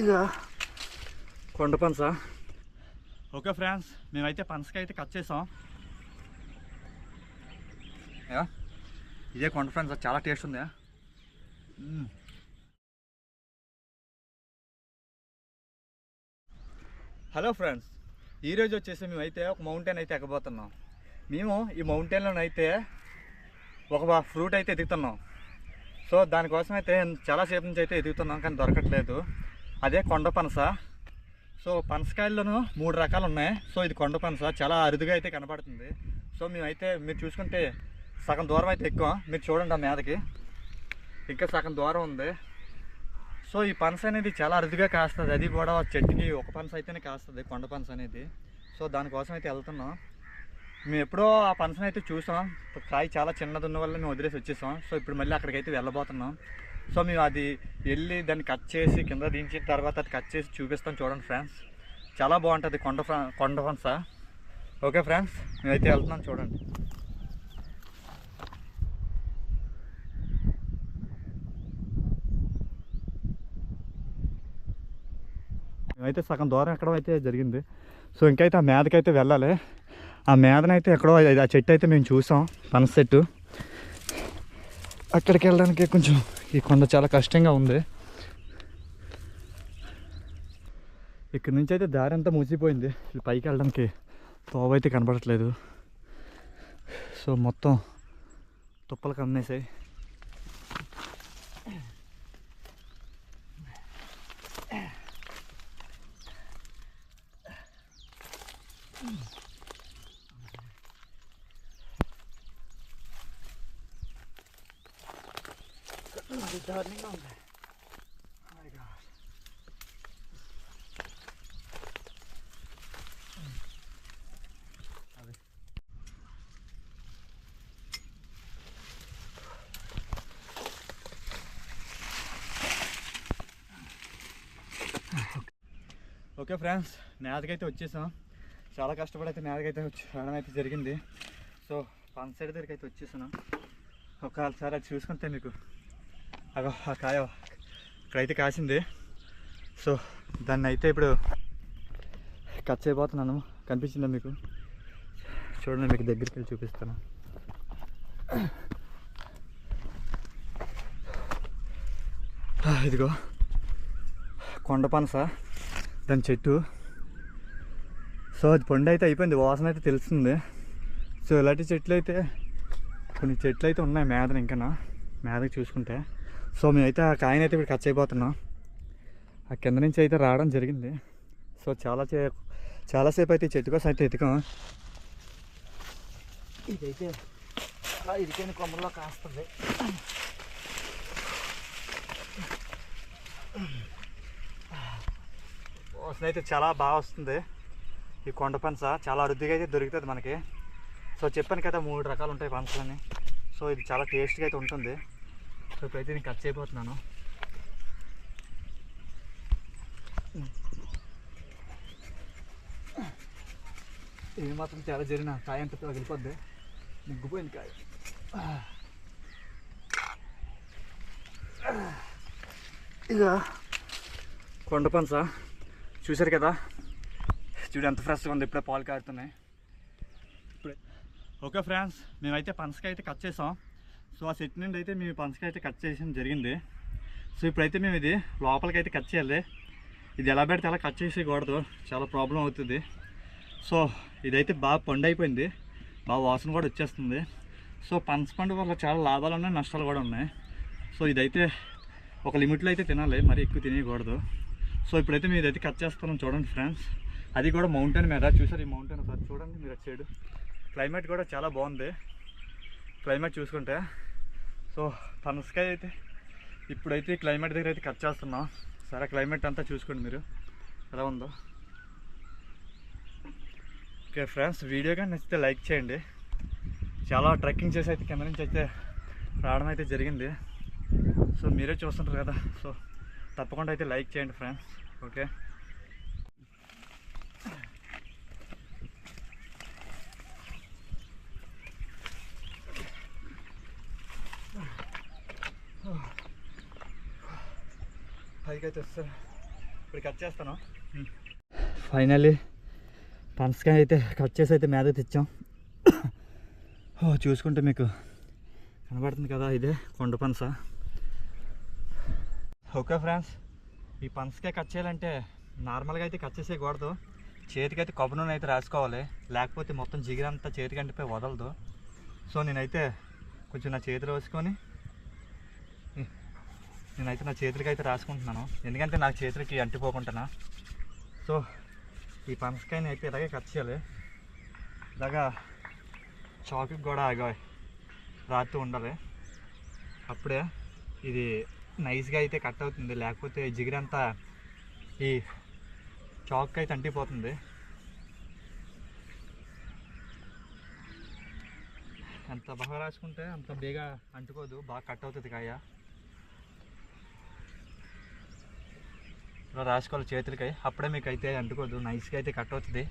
ఇక కొండ పనస. ఓకే ఫ్రెండ్స్ మేమైతే పనసకాయ అయితే కట్ చేసాం. ఇదే కొండ ఫ్రెండ్స్ చాలా టేస్ట్ ఉంది. హలో ఫ్రెండ్స్ ఈరోజు వచ్చేసి మేమైతే ఒక మౌంటైన్ అయితే ఎక్కబోతున్నాం. మేము ఈ మౌంటైన్లోనైతే ఒక ఫ్రూట్ అయితే ఎదుగుతున్నాం. సో దానికోసం అయితే చాలా సేపు నుంచి అయితే ఎదుగుతున్నాం కానీ దొరకట్లేదు. అదే కొండ పనస. సో పనసకాయల్లోనూ మూడు రకాలు ఉన్నాయి. సో ఇది కొండ పనస. చాలా అరుదుగా అయితే కనపడుతుంది. సో మేమైతే మీరు చూసుకుంటే సగం దూరం అయితే ఎక్కువ. మీరు చూడండి ఆ మీదకి. ఇంకా సగం దూరం ఉంది. సో ఈ పనస అనేది చాలా అరుదుగా కాస్తుంది. అది కూడా చెట్టుకి ఒక పనస అయితేనే కాస్తుంది కొండ పనస అనేది. సో దానికోసం అయితే వెళ్తున్నాం. మేము ఎప్పుడో ఆ పనసను అయితే చూసాం. కాయ చాలా చిన్నది ఉన్న వల్ల మేము వదిలేసి వచ్చేసాం. సో ఇప్పుడు మళ్ళీ అక్కడికైతే వెళ్ళబోతున్నాం. సో మేము అది వెళ్ళి దాన్ని కట్ చేసి కింద దించిన తర్వాత అది కట్ చేసి చూపిస్తాం చూడండి ఫ్రెండ్స్ చాలా బాగుంటుంది కొండ ఫ్రా- కొండ పనస ఓకే ఫ్రెండ్స్ మేమైతే వెళ్తున్నాం చూడండి. మేమైతే సగం దూరం ఎక్కడం అయితే జరిగింది. సో ఇంకైతే ఆ మేదకైతే వెళ్ళాలి. ఆ మేదనైతే ఎక్కడో ఆ చెట్టు అయితే మేము చూసాం పనస చెట్టు. అక్కడికి వెళ్ళడానికి కొంచెం ఈ కొండ చాలా కష్టంగా ఉంది. ఇక్కడ నుంచి అయితే దారి అంతా మూసిపోయింది. ఇది పైకి వెళ్ళడానికి తోవ అయితే కనబడట్లేదు. సో మొత్తం తుప్పలు కమ్మేసాయి అది దారుణంగా ఉంది Oh my God. Okay friends నేదకైతే వచ్చేసాం. చాలా కష్టపడి అయితే నేదకైతే వచ్చి రావడం అయితే జరిగింది. సో పన్ సైడ్ దగ్గరికి అయితే వచ్చేసాను ఒకసారి అది చూసుకుంటే మీకు అగో ఆ కాయ ఇక్కడైతే కాసింది. సో దాన్ని అయితే ఇప్పుడు కట్ చేయబోతున్నాను కనిపించిందా మీకు? చూడండి మీకు దగ్గరికి వెళ్ళి చూపిస్తాను ఇదిగో కొండ పనస దాని చెట్టు. సో అది పండు అయితే అయిపోయింది. వాసన అయితే తెలుస్తుంది. సో ఇలాంటి చెట్లు అయితే కొన్ని చెట్లు అయితే ఉన్నాయి మేదన ఇంకా మేదకి చూసుకుంటే. సో మేమైతే ఆ కాయనైతే ఇప్పుడు కట్ అయిపోతున్నాం ఆ కింద నుంచి అయితే రావడం జరిగింది. సో చాలా చే చాలాసేపు అయితే ఈ చెట్టు కోసం అయితే ఎతికాం ఇదైతే అలా ఇరికైన కొమ్మల్లో కాస్తుంది. వాసన అయితే చాలా బాగా వస్తుంది. ఈ కొండ పనస చాలా అరుదుగా అయితే దొరుకుతుంది మనకి. సో చెప్పాను కదా మూడు రకాలు ఉంటాయి పనసలని సో ఇది చాలా టేస్ట్గా అయితే ఉంటుంది. ఇప్పుడైతే నేను కట్ చేయబోతున్నాను. ఇది మాత్రం చాలా జరిగిన కాయ అంత పగిలిపోద్ది ముగ్గుపోయింది కాయ. ఇక కొండ పనస చూశారు కదా? చూడు ఎంత ఫ్రెష్గా ఉంది. ఇప్పుడే పాలు కారుతున్నాయి. ఇప్పుడే. ఓకే ఫ్రెండ్స్ మేమైతే పనసకాయ అయితే కట్ చేసాం. సో ఆ సెట్ నుండి అయితే మేము పనసకాయ అయితే కట్ చేయడం జరిగింది. సో ఇప్పుడైతే మేము ఇది లోపలికి అయితే కట్ చేయాలి. ఇది ఎలా పెడితే అలా కట్ చేసేయకూడదు. చాలా ప్రాబ్లం అవుతుంది. సో ఇదైతే బాగా పండు అయిపోయింది బాగా వాసన కూడా వచ్చేస్తుంది. సో పనస పండు వల్ల చాలా లాభాలు ఉన్నాయి నష్టాలు కూడా ఉన్నాయి. సో ఇదైతే ఒక లిమిట్లో అయితే తినాలి మరి ఎక్కువ తినేయకూడదు. సో ఇప్పుడైతే మీరు అయితే కట్ చేస్తున్నాం చూడండి ఫ్రెండ్స్. అది కూడా మౌంటైన్ మీద. చూసారు ఈ మౌంటైన్ ఒకసారి చూడండి మీరు అటు సైడ్. క్లైమేట్ కూడా చాలా బాగుంది. క్లైమేట్ చూసుకుంటే సో పనసకాయ అయితే ఇప్పుడైతే క్లైమేట్ దగ్గర అయితే కట్ చేస్తున్నాం. సరే క్లైమేట్ అంతా చూసుకోండి మీరు. ఎలా ఉందో. ఓకే ఫ్రెండ్స్ వీడియో కానీ నచ్చితే లైక్ చేయండి. చాలా ట్రెక్కింగ్ చేసి అయితే కింద నుంచి అయితే రావడం అయితే జరిగింది. సో మీరే చూస్తుంటారు కదా. సో తప్పకుండా అయితే లైక్ చేయండి ఫ్రెండ్స్ ఓకే పైకి అయితే వస్తారు. ఇప్పుడు కట్ చేస్తాను. ఫైనల్లీ పనసకాయ అయితే కట్ చేసి అయితే మీద తెచ్చాం. ఓ చూసుకుంటే మీకు కనబడుతుంది కదా ఇదే కొండ పనస. ఓకే ఫ్రెండ్స్ ఈ పనసకాయ కట్ చేయాలంటే నార్మల్గా అయితే కట్ చేసేయకూడదు. చేతికి అయితే కొబ్బరి నూనె అయితే రాసుకోవాలి. లేకపోతే మొత్తం జిగిరంతా చేతికి అంటిపోయి వదలదు. సో నేనైతే కొంచెం నా చేతిలో వేసుకొని నేనైతే నా చేతులకి అయితే రాసుకుంటున్నాను. ఎందుకంటే నా చేతులకి అంటిపోకుండా సో ఈ పనసకాయని అయితే ఇలాగే కట్ చేయాలి. ఇలాగా చాకుకి కూడా ఆగా రాస్తూ ఉండాలి. అప్పుడే ఇది నైస్గా అయితే కట్ అవుతుంది. లేకపోతే జిగిరంతా ఈ చాక్ అయితే అంటిపోతుంది. ఎంత బాగా రాసుకుంటే అంత బేగా అంటుకోదు. బాగా కట్ అవుతుంది కాయ. ఇలా రాసుకోవాలి చేతులకి. అప్పుడే మీకు అయితే అంటుకోదు నైస్గా అయితే కట్ అవుతుంది.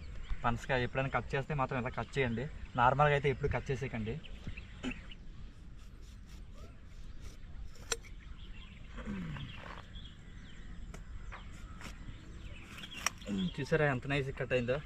పనసకాయ ఎప్పుడైనా కట్ చేస్తే మాత్రం ఇలా కట్ చేయండి. నార్మల్గా అయితే ఎప్పుడు కట్ చేసేయకండి. చూసారా ఎంత నైస్ కట్ అయిందో?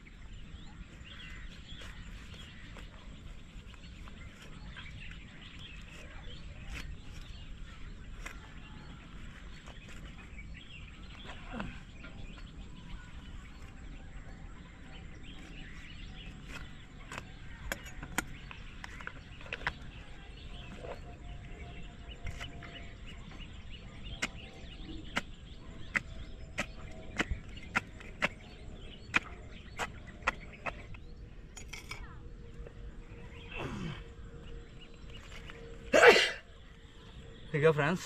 ఇగో ఫ్రెండ్స్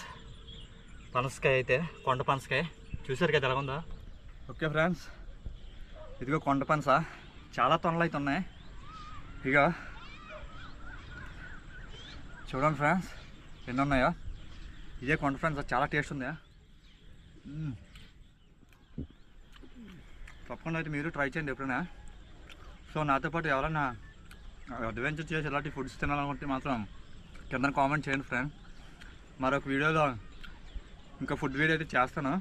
పనసకాయ అయితే కొండ పనసకాయ. చూసారు కదా ఎలా ఉందా? ఓకే ఫ్రెండ్స్ ఇదిగో కొండ పనస. చాలా తొనలు అయితే ఉన్నాయి. ఇక చూడండి ఫ్రెండ్స్ ఎన్ని ఉన్నాయో. ఇదే కొండ ఫ్రెండ్స్ చాలా టేస్ట్ ఉంది? తప్పకుండా అయితే మీరు ట్రై చేయండి ఎప్పుడైనా. సో నాతో పాటు ఎవరైనా అడ్వెంచర్ చేసి ఇలాంటి ఫుడ్స్ తినాలనుకుంటే మాత్రం కింద కామెంట్ చేయండి ఫ్రెండ్. మరొక వీడియోలో ఇంకా ఫుడ్ వీడియో అయితే చేస్తాను.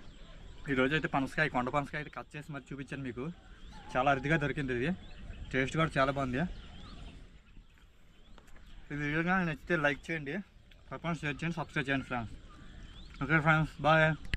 ఈరోజు అయితే పనసకాయ కొండ పనసకాయ అయితే కట్ చేసి మరి చూపించాను మీకు. చాలా అరుదుగా దొరికింది ఇది. టేస్ట్ కూడా చాలా బాగుంది. ఈ వీడియో కానీ నచ్చితే లైక్ చేయండి. తప్పకుండా షేర్ చేయండి సబ్స్క్రైబ్ చేయండి ఫ్రెండ్స్ ఓకే ఫ్రెండ్స్ బాయ్